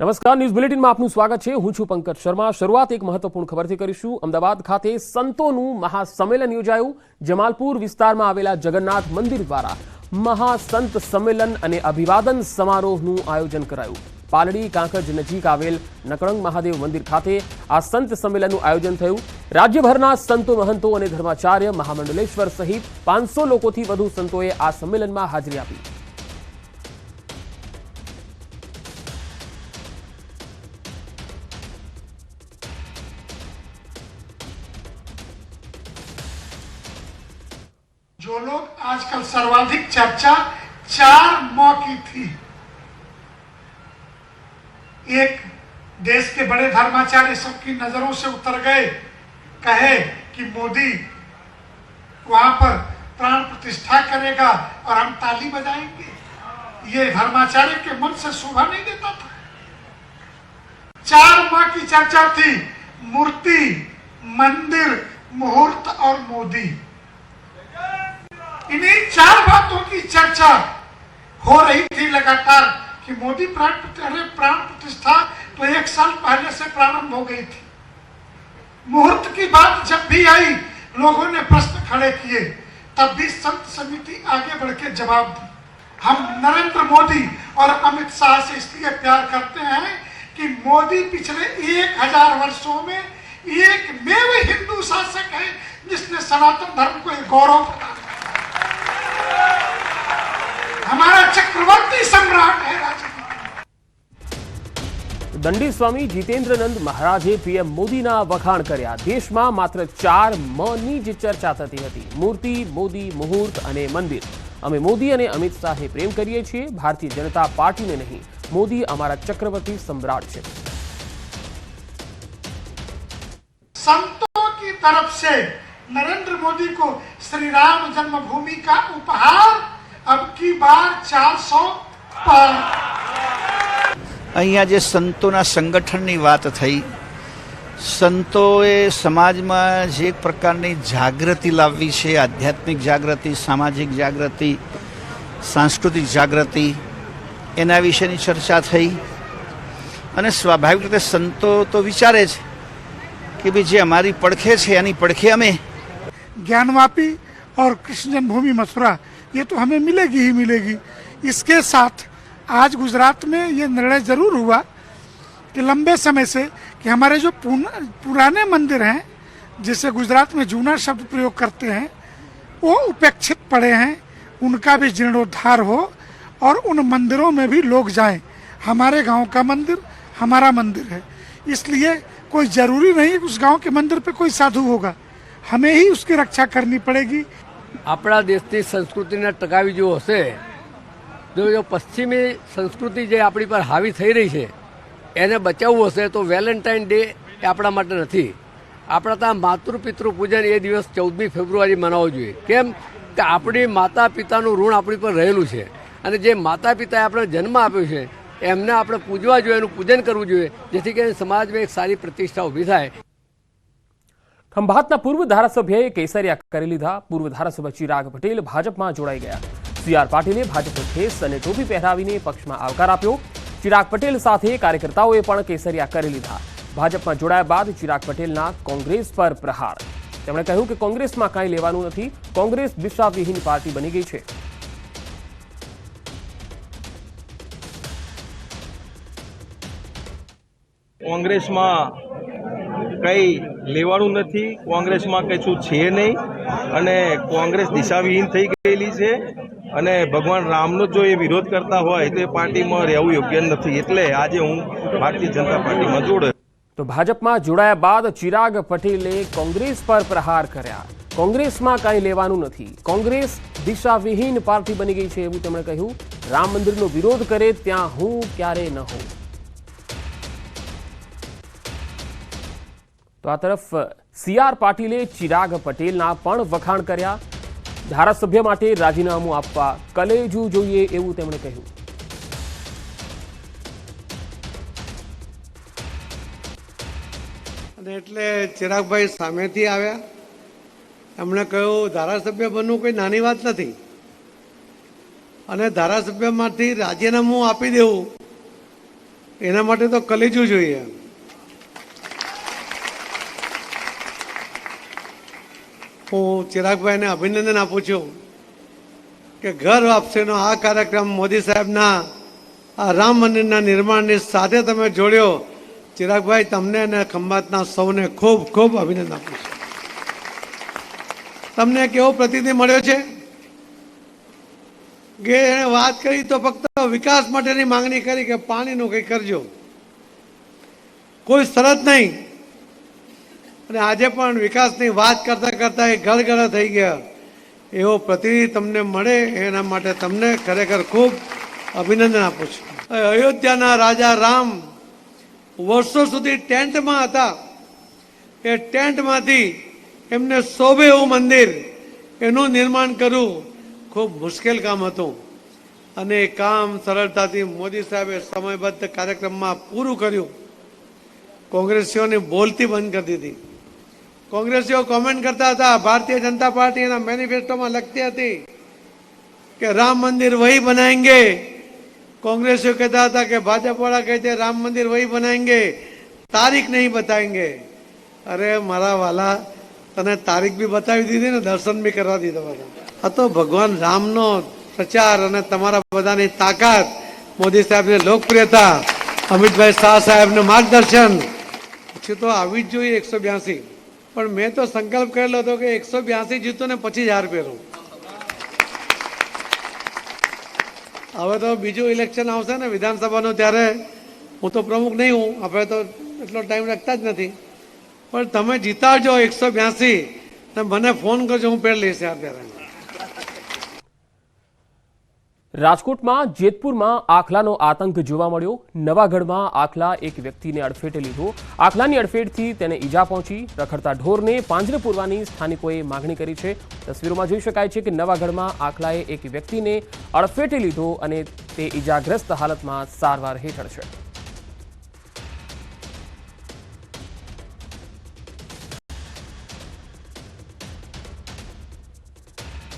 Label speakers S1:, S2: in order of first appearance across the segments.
S1: નમસ્કાર, ન્યૂઝ બુલેટિનમાં આપનું સ્વાગત છે. હું છું પંકજ શર્મા. શરૂઆત એક મહત્વપૂર્ણ ખબરથી કરીશું. અમદાવાદ ખાતે સંતોનું મહાસંમેલન યોજાયું. જમાલપુર વિસ્તારમાં આવેલા જગન્નાથ મંદિર દ્વારા મહાસંત સંમેલન અને અભિવાદન સમારોહનું આયોજન કરાયું. પાલડી કાંકજ નજીક આવેલ નકળંગ મહાદેવ મંદિર ખાતે આ સંત સંમેલનનું આયોજન થયું. રાજ્યભરના સંતો, મહંતો અને ધર્માચાર્ય મહામંડલેશ્વર સહિત પાંચસો લોકોથી વધુ સંતોએ આ સંમેલનમાં હાજરી આપી.
S2: सर्वाधिक चर्चा चार मौ की थी। एक देश के बड़े धर्माचार्य सबकी नज़रों से उतर गए। कहे कि मोदी वहाँ पर प्राण प्रतिष्ठा करेगा और हम ताली बजाएँगे। ये धर्माचार्य के मन से शोभा नहीं देता था। चार माह की चर्चा थी, मूर्ति, मंदिर, मुहूर्त और मोदी। इन्हीं चार बातों की चर्चा हो रही थी लगातार कि मोदी प्राण प्राण प्रतिष्ठा तो एक साल पहले से प्रारंभ हो गई थी। मुहूर्त की बात जब भी आई, लोगों ने प्रश्न खड़े किए, तब भी संत समिति आगे बढ़ के जवाब दी। हम नरेंद्र मोदी और अमित शाह से इसलिए प्यार करते हैं कि मोदी पिछले एक हज़ार वर्षो में एक मेव हिंदू शासक है जिसने सनातन धर्म को एक गौरव प्रदान हमारा चक्रवर्ती सम्राट है राजनीति
S1: દંડી સ્વામી જીતેન્દ્રનંદ મહારાજે પીએમ મોદીના વખાણ કર્યા દેશમાં માત્ર ચાર મની જ ચર્ચા થતી હતી મૂર્તિ મોદી મુહૂર્ત અને મંદિર અમે મોદી અને અમિત શાહે પ્રેમ કરીએ છીએ ભારતીય જનતા પાર્ટીને નહીં મોદી અમારા ચક્રવર્તી સમ્રાટ છે
S2: संतों की तरफ से नरेंद्र मोदी को श्री राम जन्मभूमि का उपहार अब की बार 400 पर
S3: અહીંયા જે સંતોના સંગઠનની વાત થઈ સંતોએ સમાજમાં જે એક પ્રકારની જાગૃતિ લાવવી છે આધ્યાત્મિક જાગૃતિ સામાજિક જાગૃતિ સાંસ્કૃતિક જાગૃતિ એના વિશેની ચર્ચા થઈ અને સ્વાભાવિક રીતે સંતો તો વિચારે છે કે ભાઈ જે અમારી પડખે છે એની પડખે અમે
S2: ज्ञानवापी और कृष्ण जन्मभूमि मथुरा ये तो हमें मिलेगी ही मिलेगी। इसके साथ आज गुजरात में ये निर्णय ज़रूर हुआ कि लंबे समय से कि हमारे जो पुराने मंदिर हैं, जिसे गुजरात में जूना शब्द प्रयोग करते हैं, वो उपेक्षित पड़े हैं, उनका भी जीर्णोद्धार हो और उन मंदिरों में भी लोग जाएँ। हमारे गाँव का मंदिर, हमारा मंदिर है। इसलिए कोई ज़रूरी नहीं उस गाँव के मंदिर पे कोई साधु होगा। हमें ही उसकी रक्षा करनी पड़ेगी।
S4: આપણા દેશની સંસ્કૃતિને ટકાવી જો હશે જો જો પશ્ચિમી સંસ્કૃતિ જે આપણી પર હાવી થઈ રહી છે, એને બચાવવું હશે તો વેલેન્ટાઇન ડે એ આપણા માટે નથી. આપણા ત્યાં માતૃ પિતૃ પૂજન એ દિવસ ચૌદમી ફેબ્રુઆરી મનાવવો જોઈએ. કેમ કે આપણી માતા પિતાનું ઋણ આપણી પર રહેલું છે. અને જે માતા પિતાએ આપણે જન્મ આપ્યો છે, એમને આપણે પૂજવા જોઈએ, એનું પૂજન કરવું જોઈએ, જેથી કરીને સમાજમાં એક સારી પ્રતિષ્ઠા ઊભી થાય.
S1: ખંભાતના પૂર્વ ધારાસભ્યએ કેસરિયા કરી લીધા. પૂર્વ ધારાસભ્ય ચિરાગ પટેલ ભાજપમાં જોડાઈ ગયા. સીઆર પાટીલે ભાજપનો ખેસ અને ટોપી પહેરાવીને પક્ષમાં આવકાર આપ્યો. ચિરાગ પટેલ સાથે કાર્યકર્તાઓએ પણ કેસરિયા કરી લીધા. ભાજપમાં જોડાયા બાદ ચિરાગ પટેલના કોંગ્રેસ પર પ્રહાર. તેમણે કહ્યું કે કોંગ્રેસમાં કાંઈ લેવાનું નથી. કોંગ્રેસ દિશાવિહીન પાર્ટી બની ગઈ છે.
S5: કોંગ્રેસમાં કંઈ લેવાનું નથી. કોંગ્રેસમાં કશું છે નહીં. અને કોંગ્રેસ દિશાવિહીન થઈ ગયેલી છે. અને ભગવાન રામનો જો એ વિરોધ કરતા હોય, તો એ પાર્ટીમાં રહેવું યોગ્ય નથી. એટલે આજે હું ભારતીય જનતા પાર્ટીમાં જોડે
S1: તો ભાજપમાં જોડાયા બાદ ચિરાગ પટેલે કોંગ્રેસ પર પ્રહાર કર્યા. કોંગ્રેસમાં કાંઈ લેવાનું નથી. કોંગ્રેસ દિશાવિહીન પાર્ટી બની ગઈ છે એવું તેમણે કહ્યું. રામ મંદિરનો વિરોધ કરે ત્યાં હું ક્યારે ન હોઉં. તો આ તરફ સીઆર પાટીલે ચિરાગ પટેલના પણ વખાણ કર્યા. ધારાસભ્ય માટે રાજીનામું આપવા કલેજું જોઈએ એવું તેમણે કહ્યું.
S6: અને એટલે ચિરાગભાઈ સામેથી આવ્યા. એમણે કહ્યું, ધારાસભ્ય બનવું કોઈ નાની વાત નથી. અને ધારાસભ્યમાંથી રાજીનામું આપી દેવું, એના માટે તો કલેજું જોઈએ. હું ચિરાગભાઈને અભિનંદન આપું છું કે ઘર વાપસીનો આ કાર્યક્રમ મોદી સાહેબના આ રામ મંદિરના નિર્માણની સાથે તમે જોડ્યો. ચિરાગભાઈ, તમને અને ખંભાતના સૌને ખૂબ ખૂબ અભિનંદન આપું છું. તમને કેવો પ્રતિનિધિ મળ્યો છે કે એણે વાત કરી તો ફક્ત વિકાસ માટેની માંગણી કરી કે પાણીનું કંઈ કરજો. કોઈ શરત નહીં. અને આજે પણ વિકાસની વાત કરતાં કરતાં એ ગળગળા થઈ ગયા. એવો પ્રતિનિધિ તમને મળે, એના માટે તમને ખરેખર ખૂબ અભિનંદન આપું છું. અયોધ્યાના રાજા રામ વર્ષો સુધી ટેન્ટમાં હતા. એ ટેન્ટમાંથી એમને શોભે એવું મંદિર એનું નિર્માણ કરવું ખૂબ મુશ્કેલ કામ હતું. અને એ કામ સરળતાથી મોદી સાહેબે સમયબદ્ધ કાર્યક્રમમાં પૂરું કર્યું. કોંગ્રેસીઓની બોલતી બંધ કરી દીધી. કોંગ્રેસીઓ કોમેન્ટ કરતા હતા, ભારતીય જનતા પાર્ટી એના મેનિફેસ્ટોમાં લખતી હતી કે રામ મંદિર વહી બનાવેંગે કોંગ્રેસીઓ કહેતા હતા કે ભાજપવાળા કહે છે, રામ મંદિર વહી બનાવેંગે તારીખ નહીં બતાવેંગે અરે મારા વાલા, તને તારીખ બી બતાવી દીધી ને, દર્શન બી કરવા દીધા બધા. આ તો ભગવાન રામનો પ્રચાર અને તમારા બધાની તાકાત. મોદી સાહેબની લોકપ્રિયતા, અમિતભાઈ શાહ સાહેબનું માર્ગદર્શન. પછી તો આવી જ જોઈએ એકસો બ્યાસી. પણ મેં તો સંકલ્પ કરેલો હતો કે એકસો બ્યાસી જીતો ને પછી જ હાર પહેરું. હવે તો બીજું ઇલેક્શન આવશે ને વિધાનસભાનું, ત્યારે હું તો પ્રમુખ નહીં હું, આપણે તો એટલો ટાઈમ રાખતા જ નથી. પણ તમે જીતાડજો એકસો બ્યાસી મને ફોન કરજો, હું પહેરી લઈશ આ ત્યારે
S1: રાજકોટમાં જેતપુરમાં આખલાનો આતંક જોવા મળ્યો. નવાગઢમાં આખલા એક વ્યક્તિને અડફેટે લીધો. આખલાની અડફેટથી તેને ઈજા પહોંચી. રખડતા ઢોરને પાંજરે પૂરવાની સ્થાનિકોએ માગણી કરી છે. તસવીરોમાં જોઈ શકાય છે કે નવાગઢમાં આખલાએ એક વ્યક્તિને અડફેટે લીધો અને તે ઈજાગ્રસ્ત હાલતમાં સારવાર હેઠળ છે.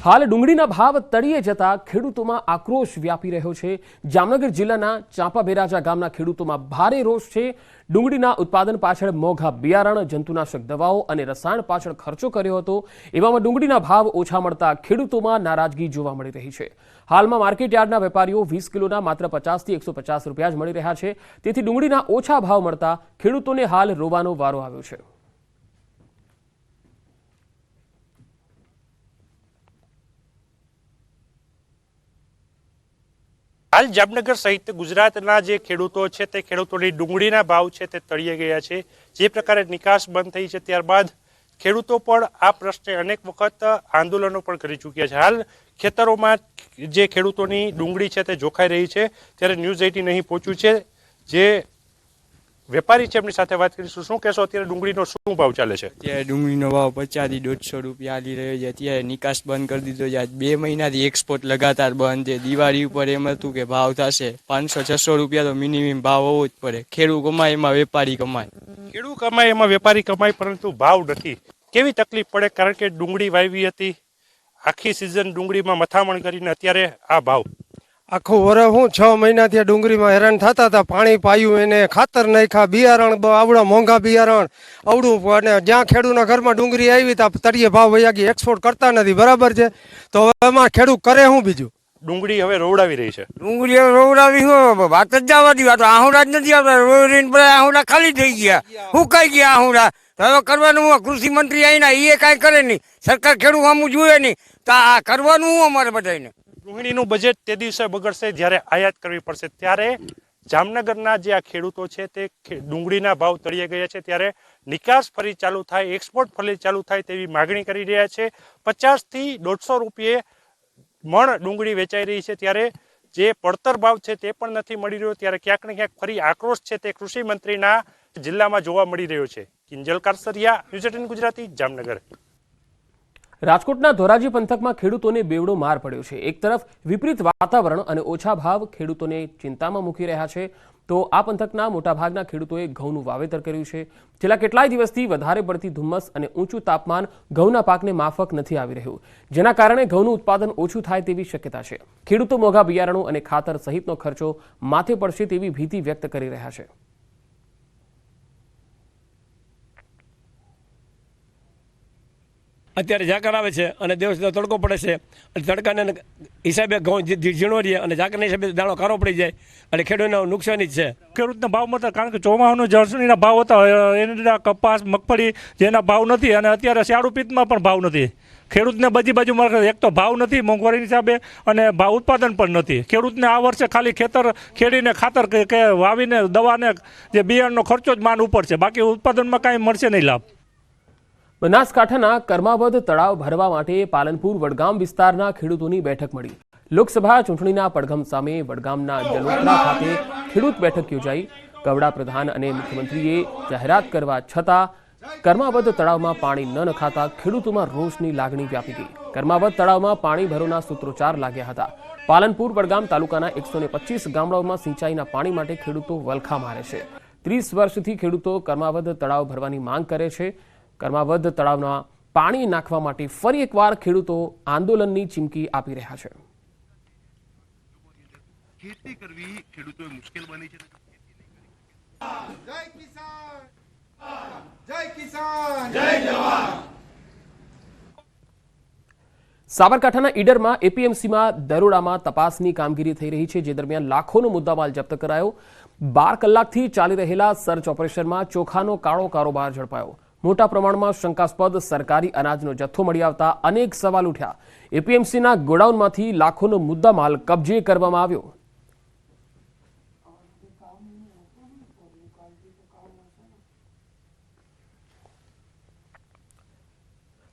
S1: હાલ ડુંગળીના ભાવ તળિયે જતા ખેડૂતોમાં આક્રોશ વ્યાપી રહ્યો છે. જામનગર જિલ્લાના ચાંપા બેરાજા ગામના ખેડૂતોમાં ભારે રોષ છે. ડુંગળીના ઉત્પાદન પાછળ મોંઘા બિયારણ, જંતુનાશક દવાઓ અને રસાયણ પાછળ ખર્ચો કર્યો હતો. એવામાં ડુંગળીના ભાવ ઓછા મળતા ખેડૂતોમાં નારાજગી જોવા મળી રહી છે. હાલમાં માર્કેટ યાર્ડના વેપારીઓ વીસ કિલોના માત્ર પચાસથી એકસો પચાસ રૂપિયા જ મળી રહ્યા છે. તેથી ડુંગળીના ઓછા ભાવ મળતા ખેડૂતોને હાલ રોવાનો વારો આવ્યો છે.
S7: હાલ જામનગર સહિત ગુજરાતના જે ખેડૂતો છે તે ખેડૂતોની ડુંગળીના ભાવ છે તે તળિયે ગયા છે. જે પ્રકારે નિકાસ બંધ થઈ છે ત્યારબાદ ખેડૂતો પણ આ પ્રશ્ને અનેક વખત આંદોલનો પણ કરી ચૂક્યા છે. હાલ ખેતરોમાં જે ખેડૂતોની ડુંગળી છે તે જોખાઈ રહી છે. ત્યારે ન્યૂઝ એટીન અહીં પહોંચ્યું છે. જે વેપારી છે એમની સાથે વાત કરીશું. શું કહેશો અત્યારે ડુંગળીનો શું ભાવ ચાલે છે?
S8: અત્યારે ડુંગળીનો ભાવ પચાસથી દોઢસો રૂપિયા હાલી રહ્યો છે. અત્યારે નિકાસ બંધ કરી દીધો છે. આજ બે મહિનાથી એક્સપોર્ટ લગાતાર બંધ છે. દિવાળી ઉપર એમ હતું કે ભાવ થશે. પાંચસો છસો રૂપિયા તો મિનિમમ ભાવ હોવો જ પડે. ખેડૂત કમાય એમાં વેપારી કમાય.
S7: ખેડૂત કમાય એમાં વેપારી કમાય પરંતુ ભાવ નથી. કેવી તકલીફ પડે? કારણ કે ડુંગળી વાવી હતી. આખી સિઝન ડુંગળીમાં મથામણ કરીને અત્યારે આ ભાવ
S9: આખું વરસ હું છ મહિનાથી આ ડુંગળીમાં હેરાન થતા હતા. પાણી પાયું એને ખાતર નાખ્યા બિયારણ બ- આવડા મોંઘા બિયારણ આવડું અને જ્યાં ખેડૂતના ઘરમાં ડુંગળી આવી ત્યાં તળિયે ભાવ વયા ગઈ એક્સપોર્ટ કરતા નથી. બરાબર છે? તો હવે એમાં ખેડૂત કરે શું બીજું?
S7: ડુંગળી હવે રોવડાવી રહી છે.
S10: ડુંગળી રોવડાવી હું વાત જ જવા દી વાત આહુડા જ નથી આવતા. રોવીને બધા આહુડા ખાલી થઈ ગયા. હુકાઈ ગયા આહુડા? હવે કરવાનું હું કૃષિ મંત્રી આવીને એ કાંઈ કરે નહીં. સરકાર ખેડૂત આમ જોઈએ નહીં. તો આ કરવાનું હું અમારે બધાને
S7: ડુંગળીનું બજેટ તે દિવસે બગડશે જ્યારે આયાત કરવી પડશે. ત્યારે જામનગરના જે આ ખેડૂતો છે તે ડુંગળીના ભાવ તળિયે ગયા છે. ત્યારે નિકાસ ફરી ચાલુ થાય એક્સપોર્ટ ફરી ચાલુ થાય તેવી માગણી કરી રહ્યા છે. પચાસથી દોઢસો રૂપિયે મણ ડુંગળી વેચાઈ રહી છે. ત્યારે જે પડતર ભાવ છે તે પણ નથી મળી રહ્યો. ત્યારે ક્યાંક ને ક્યાંક ફરી આક્રોશ છે તે કૃષિ મંત્રીના જિલ્લામાં જોવા મળી રહ્યો છે. Kinjal Karsariya, news eighteen Gujarati, Jamnagar.
S1: રાજકોટના ધોરાજી પંથકમાં ખેડૂતોને બેવડો માર પડ્યો છે. એક તરફ વિપરીત વાતાવરણ અને ઓછા ભાવ ખેડૂતોને ચિંતામાં મૂકી રહ્યા છે, તો આ પંથકના મોટાભાગના ખેડૂતોએ ઘઉંનું વાવેતર કર્યું છે. છેલ્લા કેટલાય દિવસથી વધારે પડતી ધુમ્મસ અને ઊંચું તાપમાન ઘઉંના પાકને માફક નથી આવી રહ્યું. જેના કારણે ઘઉંનું ઉત્પાદન ઓછું થાય તેવી શક્યતા છે. ખેડૂતો મોંઘા બિયારણો અને ખાતર સહિતનો ખર્ચો માથે પડશે તેવી ભીતિ વ્યક્ત કરી રહ્યા છે.
S11: અત્યારે ઝાકર આવે છે અને દિવસ તડકો પડે છે. અને તડકાને હિસાબે ઘઉં ઝીણો રહે અને ઝાકરના હિસાબે દાણો કારો પડી જાય. અને ખેડૂતને નુકસાની જ છે.
S7: ખેડૂતના ભાવ મળતા કારણ કે ચોમાસાનું જળસણીના ભાવ હતા. એની કપાસ, મગફળી જેના ભાવ નથી અને અત્યારે શિયાળુ પિત્તમાં પણ ભાવ નથી. ખેડૂતને બધી બાજુમાં એક તો ભાવ નથી મોંઘવારીની હિસાબે અને ભાવ ઉત્પાદન પણ નથી. ખેડૂતને આ વર્ષે ખાલી ખેતર ખેડીને ખાતર કે વાવીને દવાને જે બિયારણનો ખર્ચો જ માન ઉપર છે. બાકી ઉત્પાદનમાં કાંઈ મળશે નહીં લાભ.
S1: બનાસકાંઠાના કર્માવદ તળાવ ભરવા માટે પાલનપુર વડગામ વિસ્તારના ખેડૂતોની બેઠક મળી. લોકસભા ચૂંટણીના પડઘમ સામે વડગામના જલોત્રા ખાતે ખેડૂત બેઠક યોજાઈ. ગવડા પ્રધાન અને મુખ્યમંત્રીએ જાહેરાત કરવા છતાં કર્માવદ તળાવમાં પાણી ન નખાતા ખેડૂતોમાં રોષની લાગણી વ્યાપી ગઈ. કર્માવદ તળાવમાં પાણી ભરોના સૂત્રોચ્ચાર લાગ્યા હતા. પાલનપુર વડગામ તાલુકાના એકસો ગામડાઓમાં સિંચાઈના પાણી માટે ખેડૂતો વલખા મારે છે. ત્રીસ વર્ષથી ખેડૂતો કર્માવદ તળાવ ભરવાની માંગ કરે છે. કર્માવદ તળાવના પાણી નાખવા માટે ફરી એકવાર ખેડૂતો આંદોલનની ચીમકી આપી રહ્યા છે. સાબરકાંઠાના ઈડરમાં એપીએમસીમાં દરોડામાં તપાસની કામગીરી થઈ રહી છે જે દરમિયાન લાખોનો મુદ્દામાલ જપ્ત કરાયો. બાર કલાકથી ચાલી રહેલા સર્ચ ઓપરેશનમાં ચોખાનો કાળો કારોબાર ઝડપાયો. મોટા પ્રમાણમાં શંકાસ્પદ સરકારી અનાજનો જથ્થો મળી આવતા અનેક સવાલ ઉઠ્યા. એપીએમસીના ગોડાઉનમાંથી લાખોનો મુદ્દામાલ કબજે કરવામાં આવ્યો.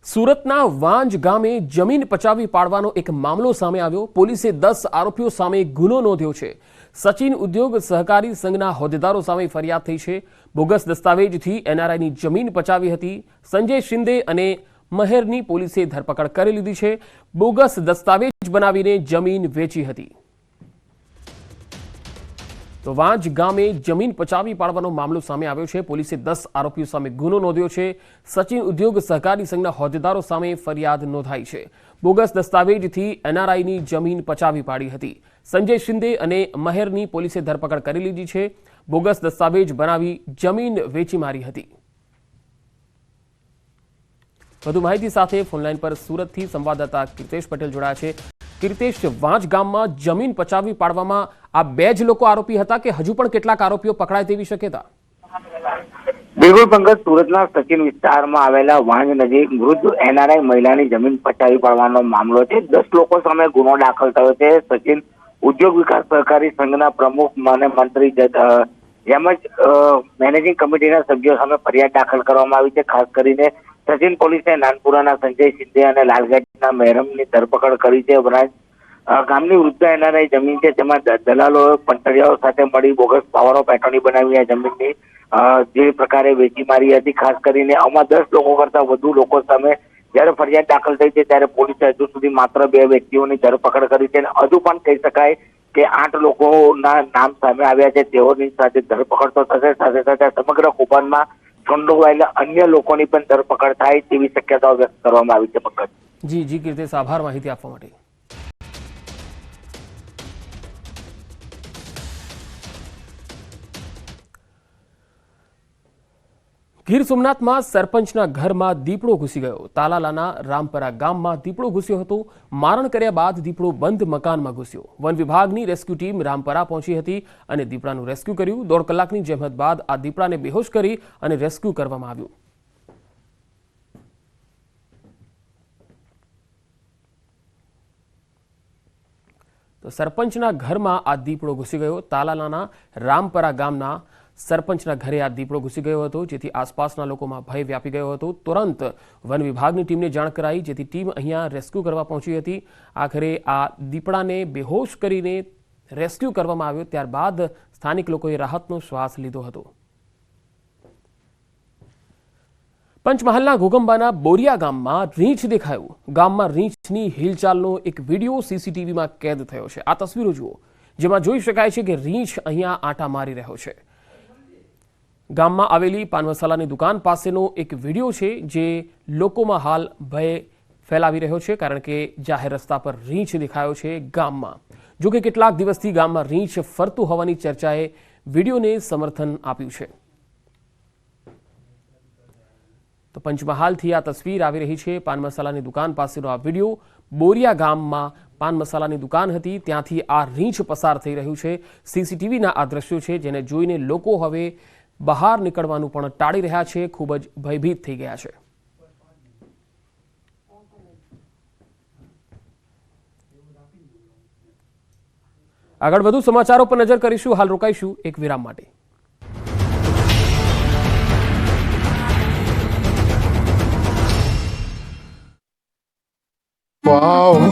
S1: સુરતના વાંજ ગામે જમીન પચાવી પાડવાનો એક મામલો સામે આવ્યો. પોલીસે દસ આરોપીઓ સામે ગુનો નોંધ્યો છે. સચિન ઉદ્યોગ સહકારી સંઘના હોદ્દેદારો સામે ફરિયાદ થઈ છે. બોગસ દસ્તાવેજથી એનઆરઆઈની જમીન પચાવી હતી. સંજય શિંદે અને મહેરની પોલીસે ધરપકડ કરી લીધી છે. બોગસ દસ્તાવેજ બનાવીને જમીન વેચી હતી. તો વાંજ ગામે જમીન પચાવી પાડવાનો મામલો સામે આવ્યો છે. પોલીસે દસ આરોપીઓ સામે ગુનો નોંધ્યો છે. સચિન ઉદ્યોગ સહકારી સંઘના હોદ્દેદારો સામે ફરિયાદ નોંધાઈ છે. બોગસ દસ્તાવેજથી એનઆરઆઈની જમીન પચાવી પાડી હતી. સંજય શિંદે અને મહેરની પોલીસે ધરપકડ કરી લીધી છે. બોગસ દસ્તાવેજ બનાવી જમીન વેચી મારી હતી. વધુ માહિતી સાથે ફોનલાઈન પર સુરતથી સંવાદદાતા કીર્તેશ પટેલ જોડાયા છે. કીર્તેશ વાંચ ગામમાં જમીન પચાવી પાડવામાં આ બે જ લોકો આરોપી હતા કે હજુ પણ કેટલાક આરોપીઓ પકડાય તેવી શક્યતા?
S12: બિલકુલ પંકજ સુરતના સચિન વિસ્તારમાં આવેલા વાંજ નજીક વૃદ્ધ એનઆરઆઈ મહિલાની જમીન પચાવી પાડવાનો મામલો છે. દસ લોકો સામે ગુનો દાખલ થયો છે. સચિન ઉદ્યોગ વિકાસ સહકારી સંઘના પ્રમુખ અને મંત્રી તેમજ મેનેજિંગ કમિટીના સભ્યો સામે ફરિયાદ દાખલ કરવામાં આવી છે. ખાસ કરીને સચિન પોલીસે નાનપુરાના સંજય સિંધે અને લાલગઢના મહેરમની ધરપકડ કરી છે. ઉપરાંત ગામની વૃદ્ધ એનઆરઆઈ જમીન છે તેમાં દલાલો પંટરિયાઓ સાથે મળી બોગસ પાવરો પેટર્ની બનાવી આ જમીનની જે પ્રકારે વેચી મારી હતી. ખાસ કરીને આમાં દસ લોકો કરતા વધુ લોકો સામે જ્યારે ફરિયાદ દાખલ થઈ છે, ત્યારે પોલીસે હજુ સુધી માત્ર બે વ્યક્તિઓની ધરપકડ કરી છે અને હજુ પણ કહી શકાય કે આઠ લોકોના નામ સામે આવ્યા છે. તેઓની સાથે ધરપકડ તો થશે, સાથે સાથે સમગ્ર કૌભાંડમાં સંડોવાયેલા અન્ય લોકોની પણ ધરપકડ થાય તેવી શક્યતાઓ વ્યક્ત કરવામાં આવી છે, પંકજ.
S1: જી જી કીર્તિ આભાર માહિતી આપવા માટે. ગીર સોમનાથમાં સરપંચના ઘરમાં દીપડો ઘૂસી ગયો. તાલાલાના રામપરા ગામમાં દીપડો ઘૂસ્યો હતો. મારણ કર્યા બાદ દીપડો બંધ મકાનમાં ઘૂસ્યો. વન વિભાગની રેસ્ક્યુ ટીમ રામપરા પહોંચી હતી અને દીપડાનું રેસ્ક્યુ કર્યું. દોઢ કલાકની જહેમત બાદ આ દીપડાને બેહોશ કરી અને રેસ્ક્યુ કરવામાં આવ્યું. તો સરપંચના ઘરમાં આ દીપડો ઘૂસી ગયો. તાલાલાના રામપરા ગામના સરપંચના ઘરે આ દીપડો ઘૂસી ગયો હતો, જેથી આસપાસના લોકોમાં ભય વ્યાપી ગયો હતો. તુરંત વન વિભાગની ટીમને જાણ કરાઈ, જેથી ટીમ અહીંયા રેસ્ક્યુ કરવા પહોંચી હતી. આખરે આ દીપડાને બેહોશ કરીને રેસ્ક્યુ કરવામાં આવ્યો. ત્યારબાદ સ્થાનિક લોકોએ રાહતનો શ્વાસ લીધો હતો. પંચમહાલના ઘોગંબાના બોરિયા ગામમાં રીંછ દેખાયું. ગામમાં રીંછની હિલચાલનો એક વીડિયો સીસીટીવીમાં કેદ થયો છે. આ તસવીરો જુઓ, જેમાં જોઈ શકાય છે કે રીંછ અહીંયા આંટા મારી રહ્યો છે. ગામમાં આવેલી પાન મસાલાની દુકાન પાસેનો એક વીડિયો છે જે લોકોમાં હાલ ભય ફેલાવી રહ્યો છે, કારણ કે જાહેર રસ્તા પર રીંછ દેખાયો છે ગામમાં. જો કે કેટલાક દિવસથી ગામમાં રીંછ ફરતું હોવાની ચર્ચાએ વિડીયોને સમર્થન આપ્યું છે. તો પંચમહાલથી આ તસવીર આવી રહી છે. પાન મસાલાની દુકાન પાસેનો આ વીડિયો બોરિયા ગામમાં પાન મસાલાની દુકાન હતી. ત્યાંથી આ રીંછ પસાર થઈ રહ્યું છે. સીસીટીવીના આ દ્રશ્યો છે જેને જોઈને લોકો હવે બહાર નીકળવાનું પણ ટાળી રહ્યા છે, ખૂબ જ ભયભીત થઈ ગયા છે. આગળ વધુ સમાચારો પર નજર કરીશું. હાલ રોકાઈશું એક વિરામ માટે.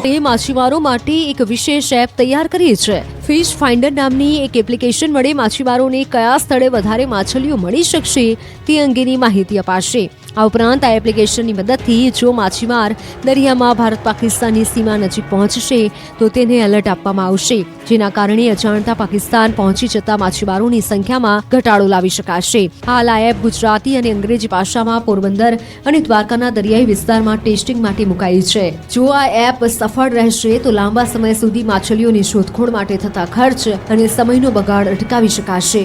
S13: તે માછીમારો માટે એક વિશેષ એપ તૈયાર કરી છે. ફિશ ફાઇન્ડર નામની એક એપ્લિકેશન વડે માછીમારોને કયા સ્થળે વધારે માછલીઓ મળી શકશે તે અંગેની માહિતી અપાશે. આ ઉપરાંત આ એપ્લિકેશનની મદદથી જો માછીમાર દરિયામાં ભારત પાકિસ્તાનની સીમા નજીક પહોંચશે, તો તેને એલર્ટ આપવામાં આવશે. જેના કારણે અજાણતા પાકિસ્તાન પહોંચી જતા માછીમારોની સંખ્યામાં ઘટાડો લાવી શકાશે. હાલ આ એપ ગુજરાતી અને અંગ્રેજી ભાષામાં પોરબંદર અને દ્વારકાના દરિયાઈ વિસ્તારમાં ટેસ્ટિંગ માટે મુકાઈ છે. જો આ એપ સફળ રહેશે, તો લાંબા સમય સુધી માછલીઓની શોધખોળ માટે થતા ખર્ચ અને સમયનો બગાડ અટકાવી શકાશે.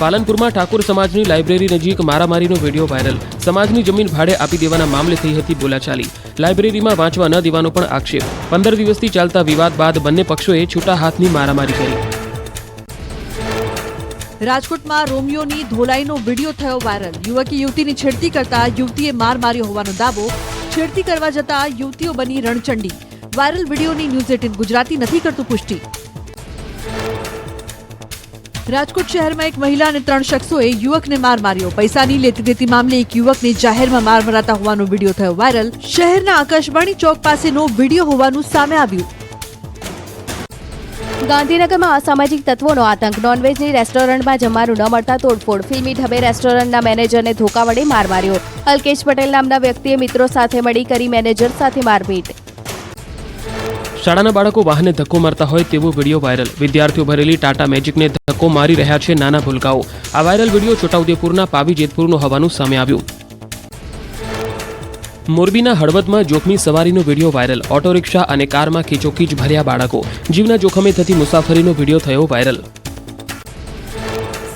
S1: પાલનપુરમાં ઠાકોર સમાજની લાઇબ્રેરી નજીક મારામારીનો વીડિયો વાયરલ. સમાજની જમીન ભાડે આપી દેવાના મામલે થઈ હતી બોલાચાલી. લાઇબ્રેરીમાં વાંચવા ન દેવાનો પણ આક્ષેપ. પંદર દિવસથી ચાલતા વિવાદ બાદ બંને પક્ષોએ છૂટા હાથની મારામારી કરી.
S14: રાજકોટમાં રોમિયોની ધોલાઈનો વીડિયો થયો વાયરલ. યુવકે યુવતીની છેડતી કરતા યુવતીએ માર માર્યો હોવાનો દાવો. છેડતી કરવા જતા યુવતીઓ બની રણચંડી. વાયરલ વિડીયોની ન્યૂઝ એટીન ગુજરાતી નથી કરતું પુષ્ટિ. રાજકોટ શહેરમાં એક મહિલા અને ત્રણ શખ્સોએ યુવકને માર માર્યો. પૈસાની લેતી દેતી મામલે એક યુવકને જાહેરમાં માર મરાતા હોવાનો વીડિયો થયો વાયરલ. શહેરના આકાશવાણી ચોક પાસેનો વીડિયો હોવાનું સામે આવ્યું.
S13: ગાંધીનગરમાં અસામાજિક તત્વોનો આતંક. નોનવેજની રેસ્ટોરન્ટમાં જમવાનું ન મળતા તોડફોડ. ફિલ્મી ઢબે રેસ્ટોરન્ટના મેનેજરને ધોકા વડે માર માર્યો. અલ્કેશ પટેલ નામના વ્યક્તિએ મિત્રો સાથે મળી કરી મેનેજર સાથે મારપીટ.
S1: શાળાના બાળકો વાહને ધક્કો મારતા હોય તેવો વીડિયો વાયરલ. વિદ્યાર્થીઓ ભરેલી ટાટા મેજિકને ધક્કો મારી રહ્યા છે નાના ભૂલકાઓ. આ વાયરલ વીડિયો છોટાઉદેપુરના પાવી જેતપુરનો હોવાનું સામે આવ્યું. મોરબીના હળવદમાં જોખમી સવારીનો વીડિયો વાયરલ. ઓટો રિક્ષા અને કારમાં ખીચોખીચ ભર્યા બાળકો. જીવના જોખમે થતી મુસાફરીનો વીડિયો થયો વાયરલ.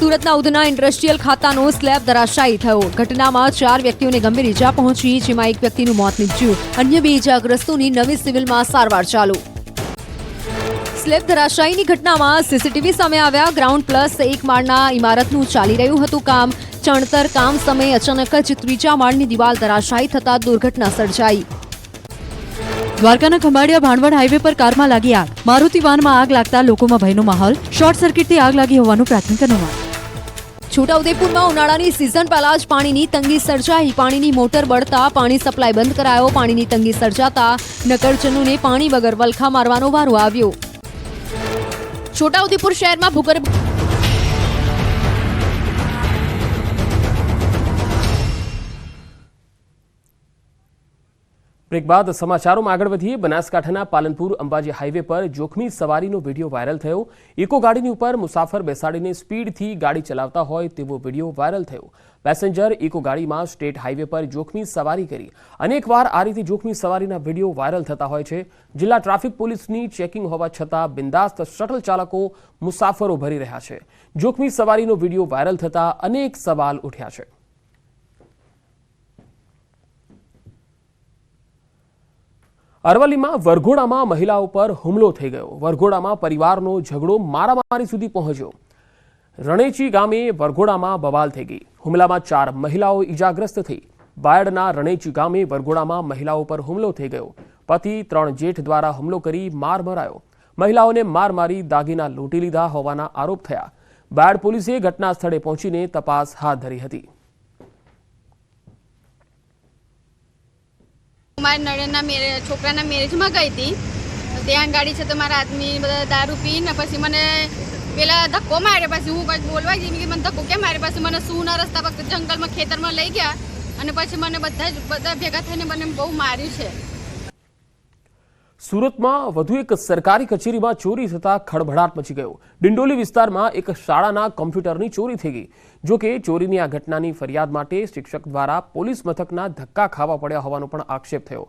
S13: સુરતના ઉધના ઇન્ડસ્ટ્રીયલ ખાતાનો સ્લેબ ધરાશાયી થયો. ઘટનામાં ચાર વ્યક્તિઓને ગંભીર ઈજા પહોંચી, જેમાં એક વ્યક્તિનું મોત નીપજ્યું. અન્ય બે ઇજાગ્રસ્તોની નવી સિવિલમાં સારવાર ચાલુ. સ્લેબ ધરાશાયીની ઘટનામાં સીસીટીવી સામે આવ્યા. ગ્રાઉન્ડ પ્લસ એક માળના ઇમારતનું ચાલી રહ્યું હતું કામ. ચણતર કામ સમયે અચાનક જ ત્રીજા માળની દિવાલ ધરાશાયી થતા દુર્ઘટના સર્જાઈ.
S14: દ્વારકાના ખંભાળિયા ભાણવડ હાઈવે પર કારમાં લાગી આગ. મારુતિ વાનમાં આગ લાગતા લોકોમાં ભયનો માહોલ. શોર્ટ સર્કિટથી આગ લાગી હોવાનું પ્રાથમિક અનુમાન.
S13: છોટાઉદેપુરમાં ઉનાળાની સિઝન પહેલા જ પાણીની તંગી સર્જાઈ. પાણીની મોટર બળતા પાણી સપ્લાય બંધ કરાયો. પાણીની તંગી સર્જાતા નગરજનોને પાણી વગર વલખા મારવાનો વારો આવ્યો. છોટાઉદેપુર શહેરમાં ભૂગર્ભ
S1: બ્રેક બાદ સમાચારોમાં આગળ વધીએ. બનાસકાંઠાના પાલનપુર અંબાજી હાઈવે પર જોખમી સવારીનો વીડિયો વાયરલ થયો. ઇકો ગાડીની ઉપર મુસાફર બેસાડીને સ્પીડથી ગાડી ચલાવતા હોય તેવો વીડિયો વાયરલ થયો. પેસેન્જર ઇકો ગાડીમાં સ્ટેટ હાઈવે પર જોખમી સવારી કરી. અનેકવાર આ રીતે જોખમી સવારીના વીડિયો વાયરલ થતા હોય છે. જિલ્લા ટ્રાફિક પોલીસની ચેકિંગ હોવા છતાં બિંદાસ્ત શટલ ચાલકો મુસાફરો ભરી રહ્યા છે. જોખમી સવારીનો વીડિયો વાયરલ થતાં અનેક સવાલ ઉઠ્યા છે. અરવલ્લીમાં વરઘોડામાં મહિલા ઉપર હુમલો થઈ ગયો. વરઘોડામાં પરિવારનો ઝઘડો મારામારી સુધી પહોંચ્યો. રણેચી ગામે વરઘોડામાં બવાલ થઈ ગઈ. હુમલામાં ચાર મહિલાઓ ઈજાગ્રસ્ત થઈ. બાયડના રણેચી ગામે વરઘોડામાં મહિલાઓ પર હુમલો થઈ ગયો. પતિ ત્રણ જેઠ દ્વારા હુમલો કરી માર મરાયો. મહિલાઓને માર મારી દાગીના લૂંટી લીધા હોવાના આરોપ થયા. બાયડ પોલીસે ઘટના સ્થળે પહોંચીને તપાસ હાથ ધરી હતી.
S15: મારા નળના મેરે છોકરાના મેરેજમાં ગઈ હતી. ત્યાં ગાડી છે તો મારા આદમી બધા દારૂ પીને પછી મને પેલા ધક્કો માર્યો. પછી હું કંઈક બોલવા જઈને કે મને ધક્કો કેમ મારે પછી મને સૂના રસ્તા પર જંગલમાં ખેતરમાં લઈ ગયા અને પછી મને બધા જ, બધા ભેગા થઈને મને બહુ માર્યું છે.
S1: સુરતમાં વધુ એક સરકારી કચેરીમાં ચોરી થતા ખળભળાટ મચી ગયો. ડિંડોલી વિસ્તારમાં એક શાળાના કોમ્પ્યુટરની ચોરી થઈ ગઈ, જો કે ચોરીની આ ઘટનાની ફરિયાદ માટે શિક્ષક દ્વારા પોલીસ મથકના ધક્કા ખાવા પડ્યા હોવાનો પણ આક્ષેપ થયો.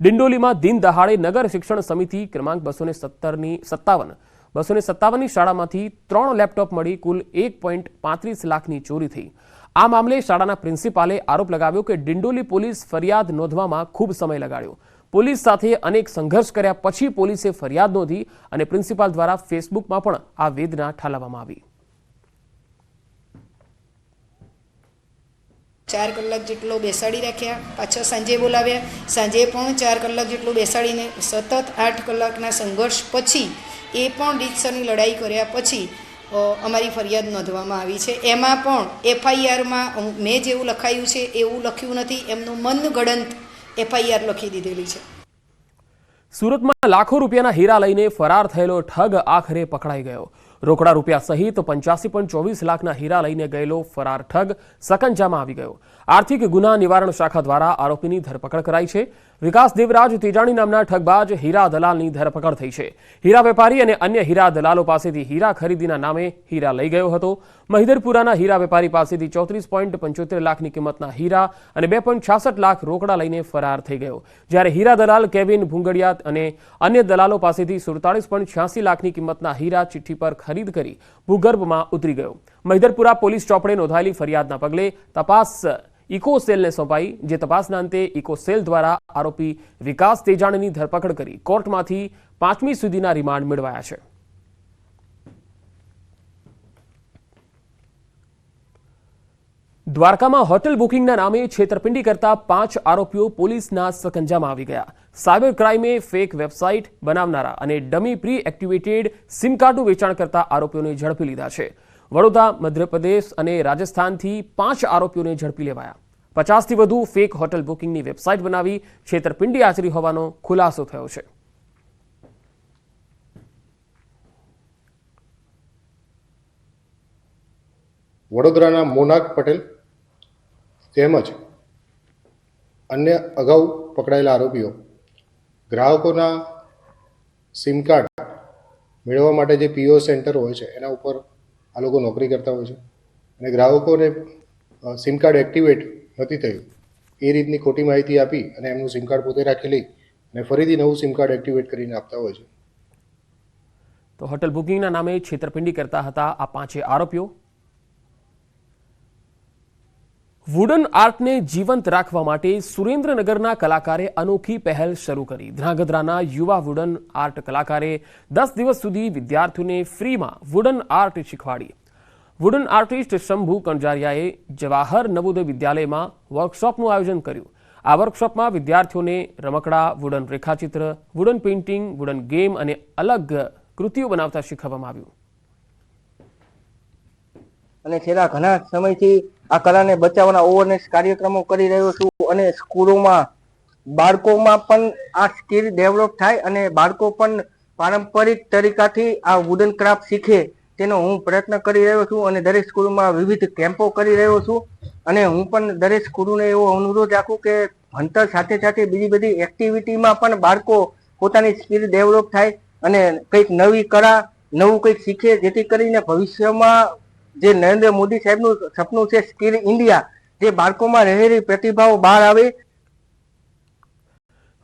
S1: ડિંડોલીમાં દિન દહાડે નગર શિક્ષણ સમિતિ ક્રમાંક બસો ને સત્તરની સત્તાવન બસો ને સત્તાવનની શાળામાંથી ત્રણ લેપટોપ મળી કુલ એક પોઈન્ટ પાંત્રીસ લાખની ચોરી થઈ. આ મામલે શાળાના પ્રિન્સિપાલે આરોપ લગાવ્યો કે ડિંડોલી પોલીસ ફરિયાદ નોંધવામાં ખૂબ સમય લગાડ્યો. પોલીસ સાથે અનેક સંઘર્ષ કર્યા પછી પોલીસે ફરિયાદ નોંધી અને પ્રિન્સિપાલ દ્વારા ફેસબુકમાં પણ આ વેદના ઠાલવવામાં આવી.
S16: ચાર કલાક જેટલો બેસાડી રાખ્યા, પાછા સાંજે બોલાવ્યા. સાંજે પણ ચાર કલાક જેટલો બેસાડીને સતત આઠ કલાકના સંઘર્ષ પછી એ પણ રીતસરની લડાઈ કર્યા પછી અમારી ફરિયાદ નોંધવામાં આવી છે. એમાં પણ એફઆઈઆરમાં મેં જેવું લખાયું છે, એવું લખ્યું નથી. એમનું મનગળંત એફઆઈઆર લખી દીધેલી છે.
S1: સુરતમાં લાખો રૂપિયાના હીરા લઈને ફરાર થયેલો ઠગ આખરે પકડાઈ ગયો. રોકડા રૂપિયા સહિત પંચ્યાસી પોઈન્ટ ચોવીસ લાખના હીરા લઈને ગયેલો ફરાર ઠગ સકંજામાં આવી ગયો. આર્થિક ગુના નિવારણ શાખા દ્વારા આરોપીની ધરપકડ કરાઈ છે. વિકાસ દેવરાજ તેજાણી નામના ઠગબાજ હીરા દલાલની ધરપકડ થઈ છે. હીરા વેપારી અને અન્ય હીરા દલાલો પાસેથી હીરા ખરીદીના નામે હીરા લઈ ગયો હતો. મહિદરપુરાના હીરા વેપારી પાસેથી ચોત્રીસ પોઈન્ટ પંચોતેર લાખની કિંમતના હીરા અને બે પોઈન્ટ છાસઠ લાખ રોકડા લઈને ફરાર થઈ ગયો. જ્યારે હીરા દલાલ કેવિન ભૂંગડિયા અને અન્ય દલાલો પાસેથી સુડતાલીસ પોઈન્ટ છ્યાસી લાખની કિંમતના હીરા ચિઠ્ઠી પર ખરીદ કરી ભૂગર્ભમાં ઉતરી ગયો. મહિદરપુરા પોલીસ ચોપડે નોંધાયેલી ફરિયાદના પગલે તપાસ ઇકોસેલને સોંપાઈ, જે તપાસના અંતે ઇકોસેલ દ્વારા આરોપી વિકાસ તેજાણીની ધરપકડ કરી કોર્ટમાંથી પાંચમી સુધીના રિમાન્ડ મેળવાયા છે. દ્વારકામાં હોટેલ બુકિંગના નામે છેતરપિંડી કરતા પાંચ આરોપીઓ પોલીસના સકંજામાં આવી ગયા. સાયબર ક્રાઇમે ફેક વેબસાઇટ બનાવનારા અને ડમી પ્રી એક્ટિવેટેડ સિમ કાર્ડનું વેચાણ કરતા આરોપીઓને ઝડપી લીધા છે. વડોદરા, મધ્યપ્રદેશ અને રાજસ્થાનથી પાંચ આરોપીઓને ઝડપી લેવાયા. પચાસથી વધુ ફેક હોટેલ બુકિંગની વેબસાઇટ બનાવી છેતરપિંડી આચરી હોવાનો ખુલાસો થયો છે.
S17: વડોદરાના મોનાક પટેલ તેમજ અન્ય અગાઉ પકડાયેલા આરોપીઓ ગ્રાહકોના સિમ કાર્ડ મેળવવા માટે જે પીઓ સેન્ટર હોય છે, એના ઉપર આ લોકો નોકરી કરતા હોય છે. અને ગ્રાહકોને સિમ કાર્ડ એક્ટિવેટ નથી થયું. એ રીતની ખોટી માહિતી આપી અને એમનું સિમ કાર્ડ પોતે રાખી લઈ અને ફરીથી નવું સિમ કાર્ડ એક્ટિવેટ કરીને આપતા હોય છે.
S1: તો હોટેલ બુકિંગના નામે છેતરપિંડી કરતા હતા આ પાંચે આરોપીઓ. વુડન આર્ટને જીવંત રાખવા માટે સુરેન્દ્રનગરના કલાકારે અનોખી પહેલ શરૂ કરી. ધ્રાંગધ્રાના યુવા વુડન આર્ટ કલાકારે દસ દિવસ સુધી વિદ્યાર્થીઓને ફ્રીમાં વુડન આર્ટ શીખવાડી. વુડન આર્ટિસ્ટ શંભુ કણજારિયાએ જવાહર નવોદય વિદ્યાલયમાં વર્કશોપનું આયોજન કર્યું. આ વર્કશોપમાં વિદ્યાર્થીઓને રમકડા વુડન રેખાચિત્ર વુડન પેઇન્ટિંગ વુડન ગેમ અને અલગ કૃતિઓ બનાવતા શીખવવામાં આવ્યું.
S18: અને છેલ્લા ઘણા સમયથી આ કલાને બચાવવાના અવેરનેસ કાર્યક્રમો કરી રહ્યો છું અને સ્કૂલોમાં બાળકોમાં પણ આ સ્કિલ ડેવલપ થાય અને બાળકો પણ પારંપરિક તરીકાથી આ વુડન ક્રાફ્ટ શીખે તેનો હું પ્રયત્ન કરી રહ્યો છું અને દરેક સ્કૂલમાં વિવિધ કેમ્પો કરી રહ્યો છું અને હું પણ દરેક સ્કૂલોને એવો અનુરોધ રાખું કે ભણતર સાથે સાથે બીજી બધી એક્ટિવિટીમાં પણ બાળકો પોતાની સ્કિલ ડેવલપ થાય અને કંઈક નવી કળા, નવું કંઈક શીખે જેથી કરીને ભવિષ્યમાં જે નરેન્દ્ર મોદી સાહેબનું સપનું છે સ્કિલ ઇન્ડિયા, જે બાળકોમાં રહેલી પ્રતિભાઓ બહાર આવે.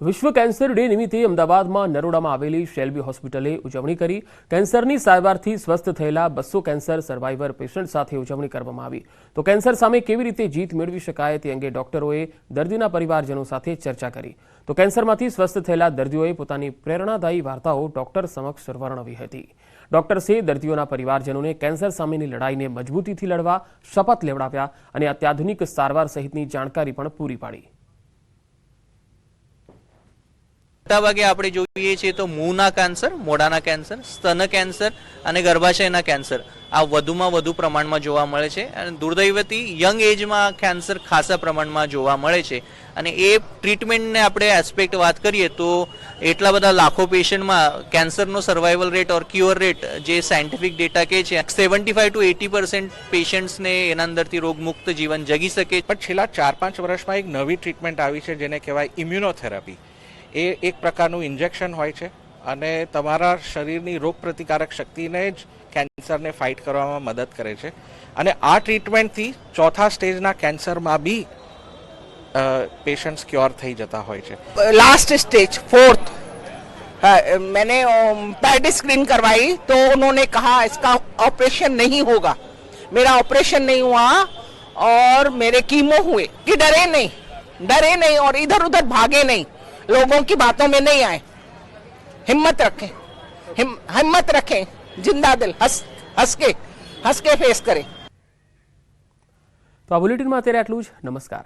S1: વિશ્વ કેન્સર ડે નિમિત્તે અમદાવાદમાં નરોડામાં આવેલી શેલ્બી હોસ્પિટલે ઉજવણી કરી. કેન્સરની સારવારથી સ્વસ્થ થયેલા બસો કેન્સર સર્વાઈવર પેશન્ટ સાથે ઉજવણી કરવામાં આવી. તો કેન્સર સામે કેવી રીતે જીત મેળવી શકાય તે અંગે ડોક્ટરોએ દર્દીના પરિવારજનો સાથે ચર્ચા કરી. તો કેન્સરમાંથી સ્વસ્થ થયેલા દર્દીઓએ પોતાની પ્રેરણાદાયી વાર્તાઓ ડોક્ટર સમક્ષ વર્ણવી હતી. ડોક્ટર્સે દર્દીઓના પરિવારજનોને કેન્સર સામેની લડાઈને મજબૂતીથી લડવા, શપથ લેવડાવ્યા અને અત્યાધુનિક સારવાર સહિતની જાણકારી પણ પૂરી પાડી.
S19: મોટાભાગે આપણે જોઈએ છીએ તો મુંહના કેન્સર, મોઢાના કેન્સર, સ્તન કેન્સર અને ગર્ભાશયના કેન્સર. આ વધુમાં વધુ પ્રમાણમાં જોવા મળે છે અને દુર્દૈવતી યંગ એજમાં કેન્સર ખાસા પ્રમાણમાં જોવા મળે છે. અને એ ટ્રીટમેન્ટને આપણે એસ્પેક્ટ વાત કરીએ તો એટલા બધા લાખો પેશન્ટમાં કેન્સરનો survival rate or cure rate જે સાયન્ટિફિક ડેટા કહે છે seventy five to eighty percent પેશન્ટ્સને એના અંદરથી રોગમુક્ત જીવન જગી શકે.
S20: પણ છેલ્લા ચાર પાંચ વર્ષમાં એક નવી ટ્રીટમેન્ટ આવી છે જેને કહેવાય ઇમ્યુનોથેરાપી એ એક પ્રકારનું ઇન્જેક્શન હોય છે અને તમારા શરીરની રોગ પ્રતિકારક શક્તિને જ કેન્સરને ફાઇટ કરવામાં મદદ કરે છે. અને આ ટ્રીટમેન્ટથી ચોથા સ્ટેજના કેન્સરમાં બી પેશન્ટ્સ ક્યોર થઈ જતા હોય છે
S21: लास्ट स्टेज फोर्थ मैंने पैड स्क्रीन करवाई तो उन्होंने कहा इसका ऑपरेशन नहीं होगा मेरा ऑपरेशन नहीं हुआ और मेरे कीमो हुए कि डरे नहीं डरे नहीं और इधर उधर भागे नहीं लोगों की बातों में नहीं आए हिम्मत रखें हिम, हिम्मत रखें जिंदा दिल हंस हंस के हंस के फेस करें
S1: તો આ બુલેટિનમાં અત્યારે આટલું જ નમસ્કાર